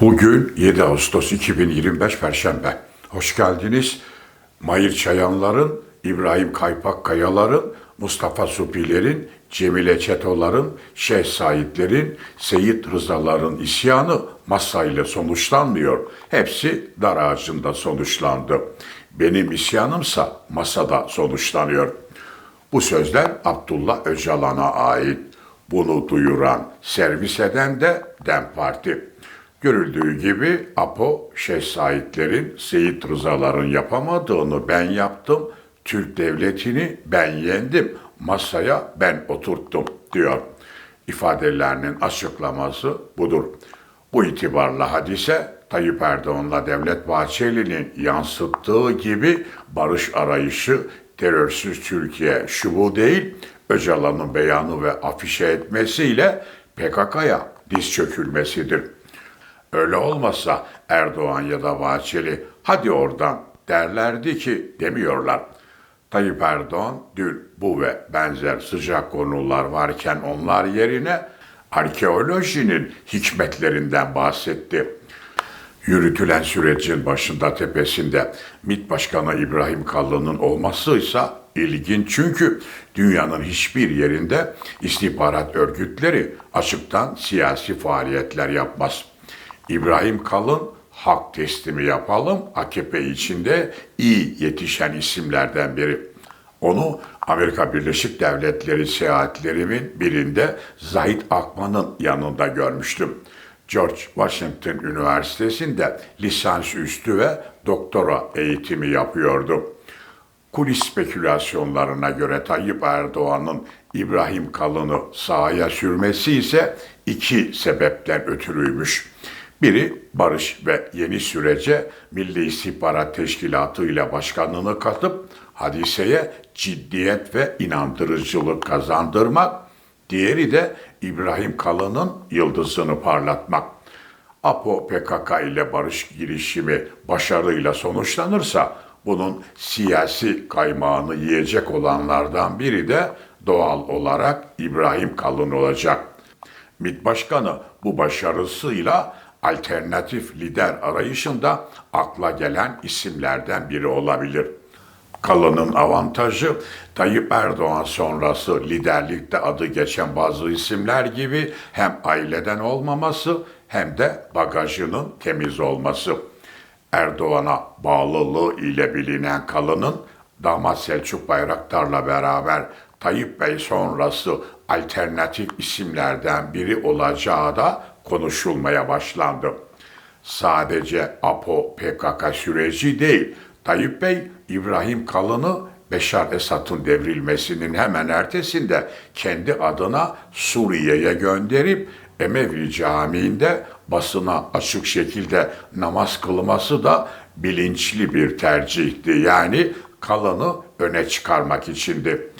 Bugün 7 Ağustos 2025 Perşembe. Hoş geldiniz. Mahir Çayanların, İbrahim Kaypak Kayaların, Mustafa Supilerin, Cemile Çetoların, Şeyh Saidlerin, Seyit Rızaların isyanı masayla sonuçlanmıyor. Hepsi dar ağacında sonuçlandı. Benim isyanımsa masada sonuçlanıyor. Bu sözler Abdullah Öcalan'a ait. Bunu duyuran, servis eden de DEM Parti. Görüldüğü gibi Apo, Şeyh Saidlerin, Seyit Rızaların yapamadığını ben yaptım. Türk devletini ben yendim. Masaya ben oturttum diyor. İfadelerinin açıklaması budur. Bu itibarla hadise Tayyip Erdoğan'la Devlet Bahçeli'nin yansıttığı gibi barış arayışı terörsüz Türkiye şu bu değil, Öcalan'ın beyanı ve afişe etmesiyle PKK'ya diz çökülmesidir. Öyle olmasa Erdoğan ya da Bahçeli hadi oradan derlerdi ki demiyorlar. Tayyip Erdoğan dün bu ve benzer sıcak konular varken onlar yerine arkeolojinin hikmetlerinden bahsetti. Yürütülen sürecin başında tepesinde MİT Başkanı İbrahim Kallı'nın olmasıysa ilginç çünkü dünyanın hiçbir yerinde istihbarat örgütleri açıktan siyasi faaliyetler yapmaz. İbrahim Kalın hak teslimi yapalım AKP içinde iyi yetişen isimlerden biri. Onu Amerika Birleşik Devletleri seyahatlerimin birinde Zahit Akman'ın yanında görmüştüm. George Washington Üniversitesi'nde lisansüstü ve doktora eğitimi yapıyordu. Kulis spekülasyonlarına göre Tayyip Erdoğan'ın İbrahim Kalın'ı sahaya sürmesi ise iki sebepten ötürüymüş. Biri barış ve yeni sürece Milli İstihbarat Teşkilatı ile başkanlığını katıp hadiseye ciddiyet ve inandırıcılık kazandırmak, diğeri de İbrahim Kalın'ın yıldızını parlatmak. APO PKK ile barış girişimi başarıyla sonuçlanırsa bunun siyasi kaymağını yiyecek olanlardan biri de doğal olarak İbrahim Kalın olacak. MİT Başkanı bu başarısıyla alternatif lider arayışında akla gelen isimlerden biri olabilir. Kalın'ın avantajı Tayyip Erdoğan sonrası liderlikte adı geçen bazı isimler gibi hem aileden olmaması hem de bagajının temiz olması. Erdoğan'a bağlılığı ile bilinen Kalın'ın damat Selçuk Bayraktar'la beraber Tayyip Bey sonrası alternatif isimlerden biri olacağı da konuşulmaya başlandı. Sadece APO PKK süreci değil, Tayyip Bey İbrahim Kalın'ı Beşar Esad'ın devrilmesinin hemen ertesinde kendi adına Suriye'ye gönderip Emevi Camii'nde basına açık şekilde namaz kılması da bilinçli bir tercihti. Yani Kalın'ı öne çıkarmak içindi.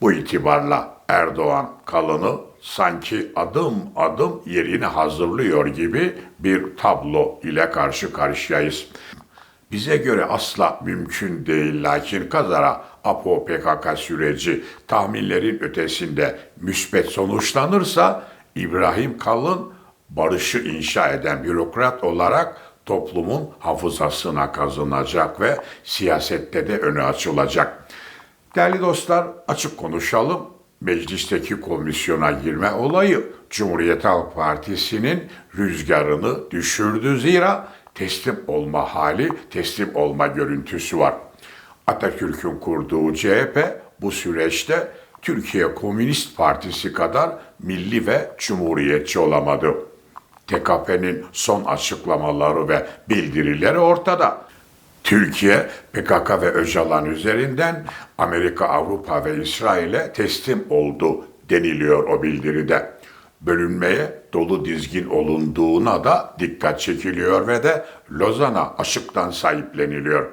Bu itibarla Erdoğan Kalın'ı sanki adım adım yerini hazırlıyor gibi bir tablo ile karşı karşıyayız. Bize göre asla mümkün değil lakin kazara APO PKK süreci tahminlerin ötesinde müspet sonuçlanırsa İbrahim Kalın barışı inşa eden bürokrat olarak toplumun hafızasına kazınacak ve siyasette de önü açılacak. Değerli dostlar açık konuşalım. Meclisteki komisyona girme olayı Cumhuriyet Halk Partisi'nin rüzgarını düşürdü zira teslim olma hali, teslim olma görüntüsü var. Atatürk'ün kurduğu CHP bu süreçte Türkiye Komünist Partisi kadar milli ve cumhuriyetçi olamadı. TKP'nin son açıklamaları ve bildirileri ortada. Türkiye, PKK ve Öcalan üzerinden Amerika, Avrupa ve İsrail'e teslim oldu deniliyor o bildiride. Bölünmeye dolu dizgin olunduğuna da dikkat çekiliyor ve de Lozan'a aşıktan sahipleniliyor.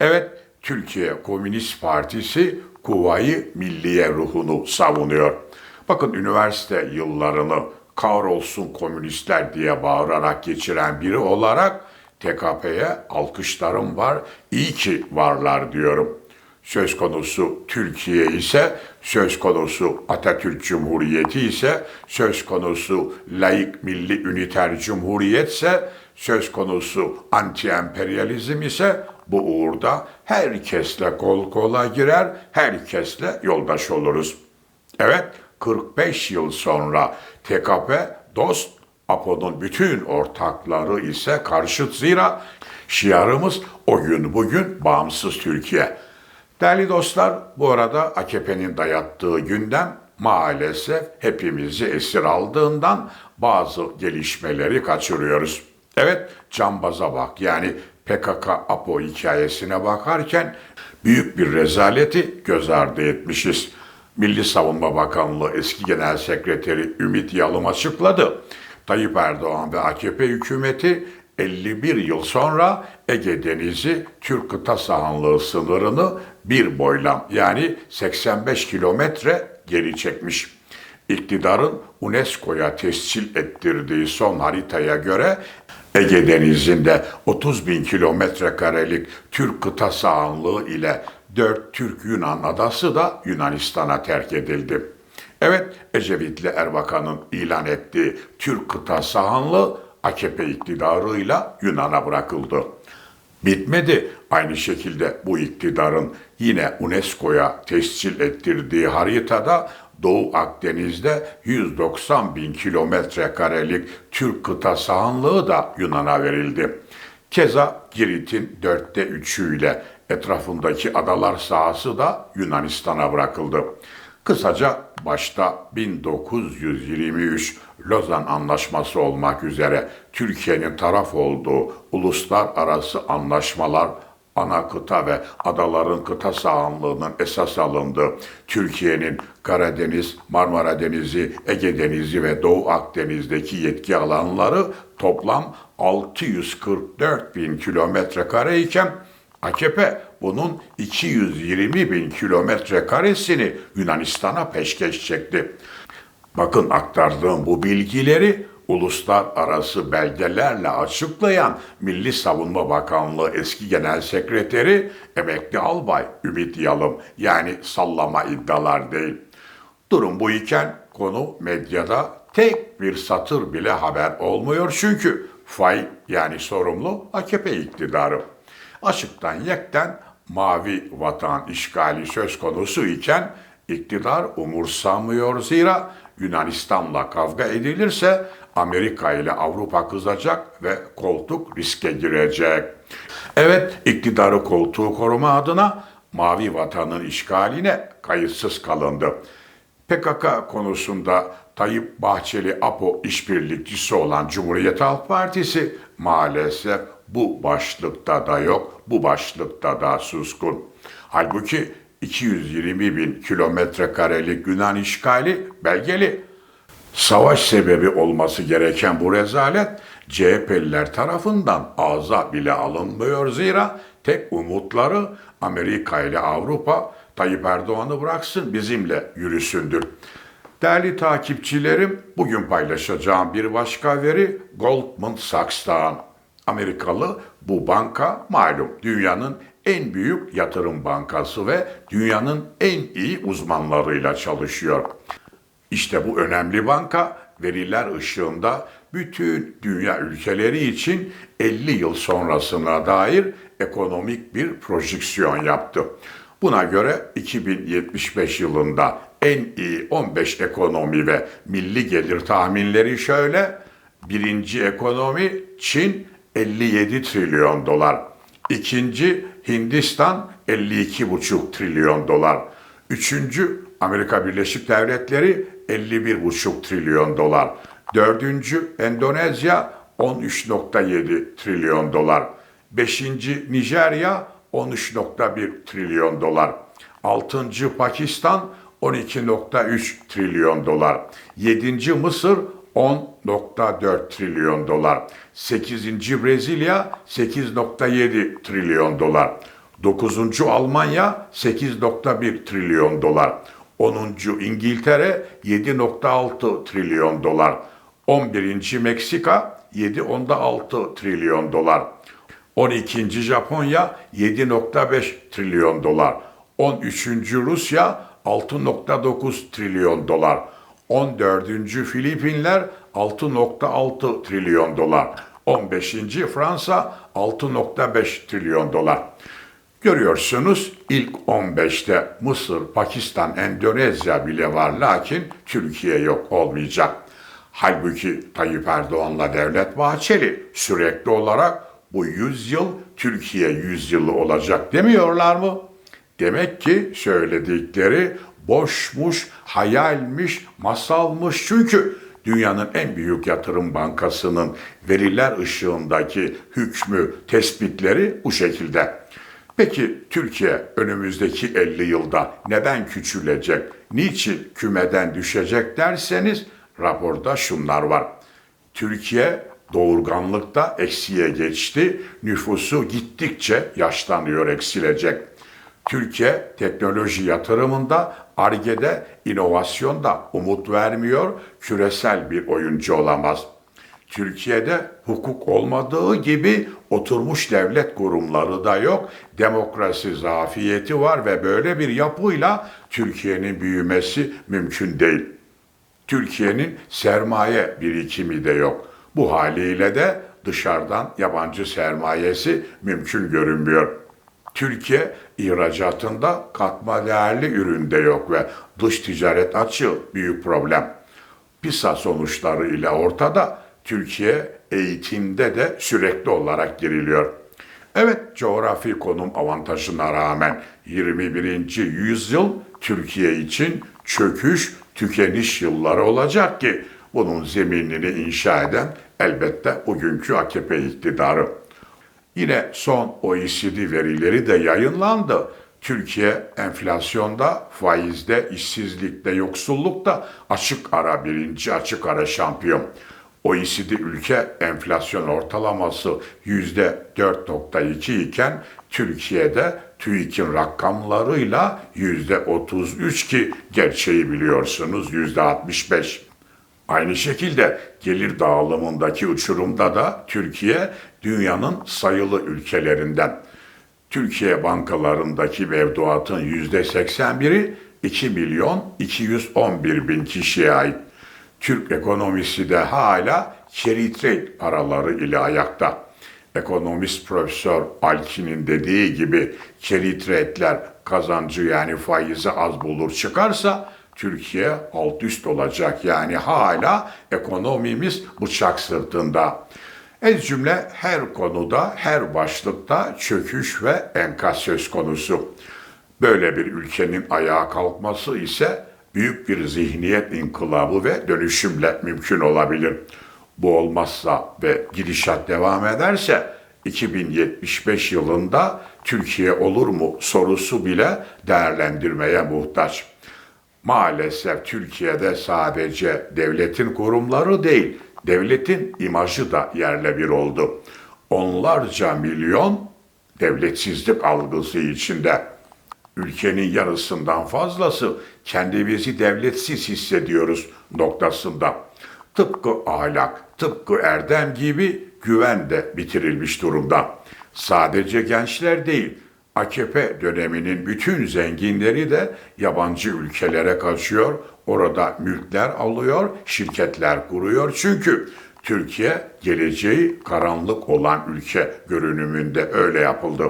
Evet, Türkiye Komünist Partisi Kuvayi Milliye ruhunu savunuyor. Bakın üniversite yıllarını kahrolsun komünistler diye bağırarak geçiren biri olarak TKP'ye alkışlarım var, iyi ki varlar diyorum. söz konusu Türkiye ise, söz konusu Atatürk Cumhuriyeti ise, söz konusu laik milli üniter cumhuriyetse, söz konusu anti-emperyalizm ise bu uğurda herkesle kol kola girer, herkesle yoldaş oluruz. Evet, 45 yıl sonra TKP dost, APO'nun bütün ortakları ise karşıt zira şiarımız o gün bugün bağımsız Türkiye. Değerli dostlar, bu arada AKP'nin dayattığı gündem maalesef hepimizi esir aldığından bazı gelişmeleri kaçırıyoruz. Evet, cambaza bak yani PKK-APO hikayesine bakarken büyük bir rezaleti göz ardı etmişiz. Milli Savunma Bakanlığı eski Genel Sekreteri Ümit Yalım açıkladı. Tayyip Erdoğan ve AKP hükümeti 51 yıl sonra Ege Denizi Türk kıta sahanlığı sınırını bir boylam yani 85 kilometre geri çekmiş. İktidarın UNESCO'ya tescil ettirdiği son haritaya göre Ege Denizi'nde 30 bin kilometre karelik Türk kıta sahanlığı ile 4 Türk-Yunan adası da Yunanistan'a terk edildi. Evet, Ecevitli Erbakan'ın ilan ettiği Türk kıta sahanlığı AKP iktidarıyla Yunan'a bırakıldı. Bitmedi. Aynı şekilde bu iktidarın yine UNESCO'ya tescil ettirdiği haritada Doğu Akdeniz'de 190 bin kilometre karelik Türk kıta sahanlığı da Yunan'a verildi. Keza Girit'in dörtte üçüyle etrafındaki adalar sahası da Yunanistan'a bırakıldı. Kısaca başta 1923 Lozan Anlaşması olmak üzere Türkiye'nin taraf olduğu uluslararası anlaşmalar ana kıta ve adaların kıta sahanlığının esas alındığı Türkiye'nin Karadeniz, Marmara Denizi, Ege Denizi ve Doğu Akdeniz'deki yetki alanları toplam 644 bin kilometre kare iken AKP bunun 220 bin kilometre karesini Yunanistan'a peşkeş çekti. Bakın aktardığım bu bilgileri uluslararası belgelerle açıklayan Milli Savunma Bakanlığı eski genel sekreteri emekli albay Ümit Yalım yani sallama iddialar değil. Durum bu iken konu medyada tek bir satır bile haber olmuyor çünkü fay yani sorumlu AKP iktidarı. Açıktan yekten mavi vatan işgali söz konusu iken iktidar umursamıyor zira Yunanistan'la kavga edilirse Amerika ile Avrupa kızacak ve koltuk riske girecek. Evet, iktidarı koltuğu koruma adına Mavi Vatan'ın işgaline kayıtsız kalındı. PKK konusunda Tayyip Bahçeli APO işbirlikçisi olan Cumhuriyet Halk Partisi maalesef bu başlıkta da yok, bu başlıkta da suskun. Halbuki 220 bin kilometre karelik Yunan işgali belgeli. Savaş sebebi olması gereken bu rezalet CHP'liler tarafından ağza bile alınmıyor zira tek umutları Amerika ile Avrupa Tayyip Erdoğan'ı bıraksın bizimle yürüsündür. Değerli takipçilerim, bugün paylaşacağım bir başka veri Goldman Sachs'tan. Amerikalı bu banka malum dünyanın en büyük yatırım bankası ve dünyanın en iyi uzmanlarıyla çalışıyor. İşte bu önemli banka veriler ışığında bütün dünya ülkeleri için 50 yıl sonrasına dair ekonomik bir projeksiyon yaptı. Buna göre 2075 yılında en iyi 15 ekonomi ve milli gelir tahminleri şöyle. Birinci ekonomi Çin 57 trilyon dolar. İkinci Hindistan 52,5 trilyon dolar. Üçüncü Amerika Birleşik Devletleri 51,5 trilyon dolar. Dördüncü Endonezya 13,7 trilyon dolar. Beşinci Nijerya 13,1 trilyon dolar. Altıncı Pakistan 12,3 trilyon dolar. Yedinci Mısır 10.4 trilyon dolar. 8. Brezilya 8.7 trilyon dolar. 9. Almanya 8.1 trilyon dolar. 10. İngiltere 7.6 trilyon dolar. 11. Meksika 7.6 trilyon dolar. 12. Japonya 7.5 trilyon dolar. 13. Rusya 6.9 trilyon dolar. 14. Filipinler 6.6 trilyon dolar. 15. Fransa 6.5 trilyon dolar. Görüyorsunuz ilk 15'te Mısır, Pakistan, Endonezya bile var lakin Türkiye yok olmayacak. Halbuki Tayyip Erdoğan'la Devlet Bahçeli sürekli olarak bu 100 yıl Türkiye 100 yılı olacak demiyorlar mı? Demek ki söyledikleri boşmuş, hayalmiş, masalmış çünkü dünyanın en büyük yatırım bankasının veriler ışığındaki hükmü, tespitleri bu şekilde. Peki Türkiye önümüzdeki 50 yılda neden küçülecek, niçin kümeden düşecek derseniz raporda şunlar var. Türkiye doğurganlıkta eksiye geçti, nüfusu gittikçe yaşlanıyor, eksilecek. Türkiye teknoloji yatırımında, ARGE'de, inovasyonda umut vermiyor, küresel bir oyuncu olamaz. Türkiye'de hukuk olmadığı gibi oturmuş devlet kurumları da yok, demokrasi zafiyeti var ve böyle bir yapıyla Türkiye'nin büyümesi mümkün değil. Türkiye'nin sermaye birikimi de yok. Bu haliyle de dışarıdan yabancı sermayesi mümkün görünmüyor. Türkiye ihracatında katma değerli üründe yok ve dış ticaret açığı büyük problem. PISA sonuçları ile ortada Türkiye eğitimde de sürekli olarak giriliyor. Evet coğrafi konum avantajına rağmen 21. yüzyıl Türkiye için çöküş, tükeniş yılları olacak ki bunun zeminini inşa eden elbette bugünkü AKP iktidarı. Yine son OECD verileri de yayınlandı. Türkiye enflasyonda, faizde, işsizlikte, yoksullukta açık ara birinci, açık ara şampiyon. OECD ülke enflasyon ortalaması yüzde 4.2 iken Türkiye'de TÜİK'in rakamlarıyla yüzde 33 ki gerçeği biliyorsunuz yüzde 65. Aynı şekilde gelir dağılımındaki uçurumda da Türkiye dünyanın sayılı ülkelerinden. Türkiye bankalarındaki mevduatın yüzde 81'i 2 milyon 211 bin kişiye ait. Türk ekonomisi de hala carry paraları ile ayakta. Ekonomist Profesör Alkin'in dediği gibi carry kazancı yani faizi az bulur çıkarsa Türkiye alt üst olacak. Yani hala ekonomimiz bıçak sırtında. Ez cümle her konuda, her başlıkta çöküş ve enkaz söz konusu. Böyle bir ülkenin ayağa kalkması ise büyük bir zihniyet inkılabı ve dönüşümle mümkün olabilir. Bu olmazsa ve gidişat devam ederse 2075 yılında Türkiye olur mu sorusu bile değerlendirmeye muhtaç. Maalesef Türkiye'de sadece devletin kurumları değil, devletin imajı da yerle bir oldu. Onlarca milyon devletsizlik algısı içinde. Ülkenin yarısından fazlası kendimizi devletsiz hissediyoruz noktasında. Tıpkı ahlak, tıpkı erdem gibi güven de bitirilmiş durumda. Sadece gençler değil, AKP döneminin bütün zenginleri de yabancı ülkelere kaçıyor, orada mülkler alıyor, şirketler kuruyor. Çünkü Türkiye geleceği karanlık olan ülke görünümünde öyle yapıldı.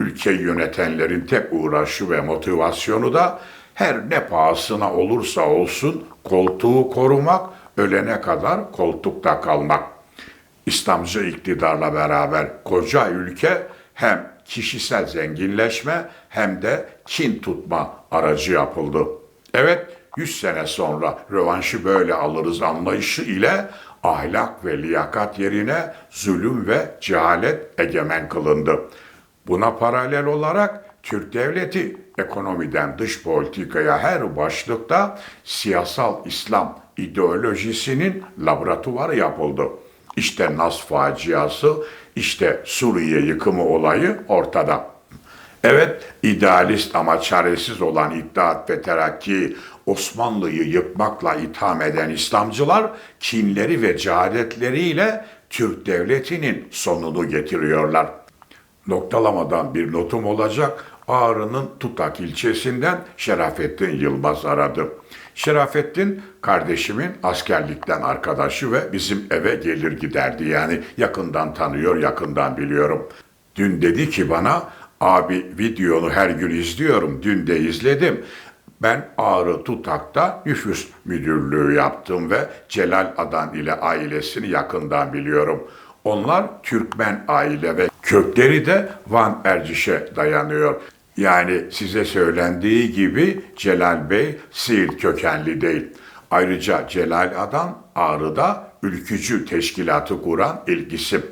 Ülkeyi yönetenlerin tek uğraşı ve motivasyonu da her ne pahasına olursa olsun koltuğu korumak, ölene kadar koltukta kalmak. İslamcı iktidarla beraber koca ülke hem kişisel zenginleşme hem de kin tutma aracı yapıldı. Evet, 100 sene sonra rövanşı böyle alırız anlayışı ile ahlak ve liyakat yerine zulüm ve cehalet egemen kılındı. Buna paralel olarak Türk devleti ekonomiden dış politikaya her başlıkta siyasal İslam ideolojisinin laboratuvarı yapıldı. İşte Nas faciası, işte Suriye yıkımı olayı ortada. Evet, idealist ama çaresiz olan İttihat ve Terakki, Osmanlı'yı yıkmakla itham eden İslamcılar, kinleri ve cehaletleriyle Türk devletinin sonunu getiriyorlar. Noktalamadan bir notum olacak. Ağrı'nın Tutak ilçesinden Şerafettin Yılmaz aradı. Şerafettin kardeşimin askerlikten arkadaşı ve bizim eve gelir giderdi. Yani yakından tanıyor, yakından biliyorum. Dün dedi ki bana abi videonu her gün izliyorum. Dün de izledim. Ben Ağrı Tutak'ta nüfus müdürlüğü yaptım ve Celal Adan ile ailesini yakından biliyorum. Onlar Türkmen aile ve kökleri de Van Erciş'e dayanıyor. Yani size söylendiği gibi Celal Bey Siirt kökenli değil. Ayrıca Celal Adan Ağrı'da ülkücü teşkilatı kuran ilk isim.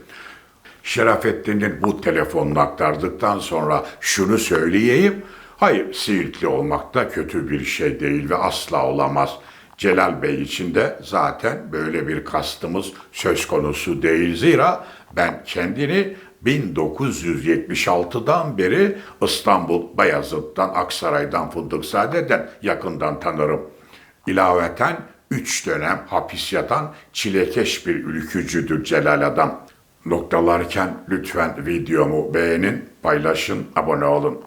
Şerafettin'in bu telefonunu aktardıktan sonra şunu söyleyeyim. Hayır, Siirtli olmak da kötü bir şey değil ve asla olamaz. Celal Bey için de zaten böyle bir kastımız söz konusu değil. Zira ben kendini 1976'dan beri İstanbul, Bayazıt'tan, Aksaray'dan, Fındıkzade'den yakından tanırım. İlaveten üç dönem hapis yatan çilekeş bir ülkücüdür Celal Adam. Noktalarken lütfen videomu beğenin, paylaşın, abone olun.